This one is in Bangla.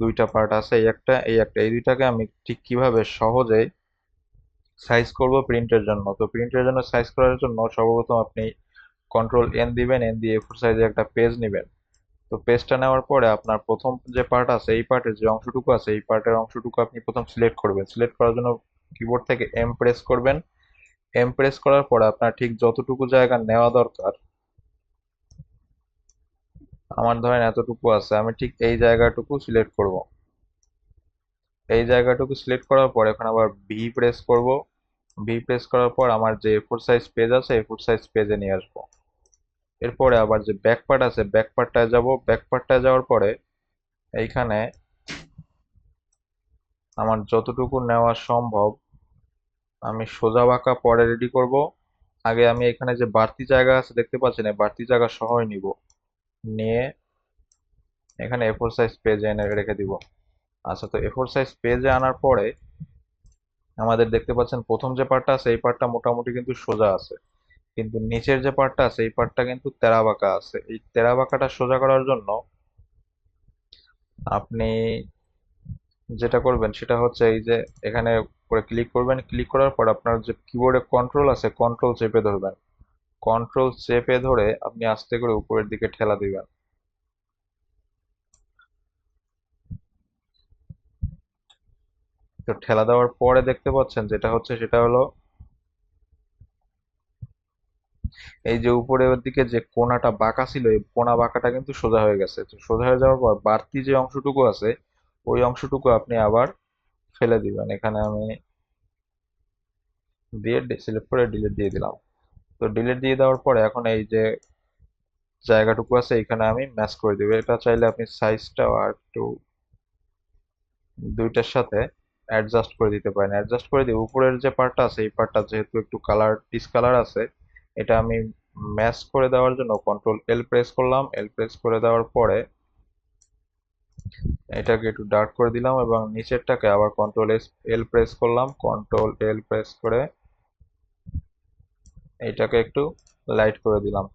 দুইটা পার্ট আছে। এই একটা এই একটা, এই দুইটাকে আমি ঠিক কীভাবে সহজে সাইজ করব প্রিন্টের জন্য? তো প্রিন্টের জন্য সাইজ করার জন্য সর্বপ্রথম আপনি কন্ট্রোল এন দিবেন। এন দিয়ে ফোর সাইজে একটা পেজ নেবেন। তো পেজটা নেওয়ার পরে আপনার প্রথম যে পার্ট আছে, এই পার্টের যে অংশটুকু আছে, এই পার্টের অংশটুকু আপনি প্রথম সিলেক্ট করবেন। সিলেক্ট করার জন্য কিবোর্ড থেকে এম প্রেস করবেন। এম প্রেস করার পরে আপনার ঠিক যতটুকু জায়গা নেওয়া দরকার আমার ধরেন এতটুকু আছে, আমি ঠিক এই জায়গাটুকু সিলেক্ট করব। এই জায়গাটুকু সিলেক্ট করার পর এখন আবার ভি প্রেস করব। ভি প্রেস করার পর আমার যে ফোর সাইজ পেজ আছে এই ফোর সাইজ পেজে নিয়ে আসব। এরপরে আবার যে ব্যাক পার্ট আছে ব্যাক পার্টটায় যাব। ব্যাক পার্টটায় যাওয়ার পরে এইখানে আমার যতটুকু নেওয়া সম্ভব আমি সোজা বাঁকা পরে রেডি করব। আগে আমি এখানে যে বাড়তি জায়গা আছে, দেখতে পাচ্ছেন? এই বাড়তি জায়গা সহই নিব। নিয়ে এখানে এ ফোর সাইজ পেজে এনে রেখে দিব। আচ্ছা তো এ ফোর সাইজ পেজে আনার পরে আমাদের দেখতে পাচ্ছেন প্রথম যে পার্টটা আছে, এই পার্টটা মোটামুটি কিন্তু সোজা আছে। কিন্তু নিচের যে পার্টটা আছে, এই পার্টটা কিন্তু তেরা বাঁকা আছে। এই তেরা বাঁকাটা সোজা করার জন্য আপনি যেটা করবেন, সেটা হচ্ছে এই যে এখানে করে ক্লিক করবেন। ক্লিক করার পর আপনার যে কিবোর্ডে কন্ট্রোল আছে কন্ট্রোল চেপে ধরবেন। কন্ট্রোল চেপে ধরে আপনি আস্তে করে উপরের দিকে ঠেলা দিবেন। তো ঠেলা দেওয়ার পরে দেখতে পাচ্ছেন যেটা হচ্ছে সেটা হলো, এই যে উপরের দিকে যে কোনাটা বাঁকা ছিল, এই কোনা বাঁকাটা কিন্তু সোজা হয়ে গেছে। তো সোজা হয়ে যাওয়ার পর বাড়তি যে অংশটুকু আছে, ওই অংশটুকু আপনি আবার ফেলে দিবেন। এখানে আমি দিয়ে সিলেক্ট করে ডিলিট দিয়ে দিলাম। তো ডিলিট দিয়ে দেওয়ার পরে এখন এই যে জায়গাটুকু আছে এখানে আমি ম্যাচ করে দিব। এটা চাইলে আপনি সাইজটাও আর একটু দুইটার সাথে অ্যাডজাস্ট করে দিতে পারেন। অ্যাডজাস্ট করে দিয়ে উপরের যে পার্টটা আছে, এই পার্টটা যেহেতু একটু কালার ডিসকালার আছে, এটা আমি ম্যাচ করে দেওয়ার জন্য কন্ট্রোল এল প্রেস করলাম। এল প্রেস করে দেওয়ার পরে এটাকে একটু ডার্ক করে দিলাম এবং নিচেরটাকে আবার কন্ট্রোল এস এল প্রেস করলাম। কন্ট্রোল এল প্রেস করে এইটাকে একটু লাইট করে দিলাম।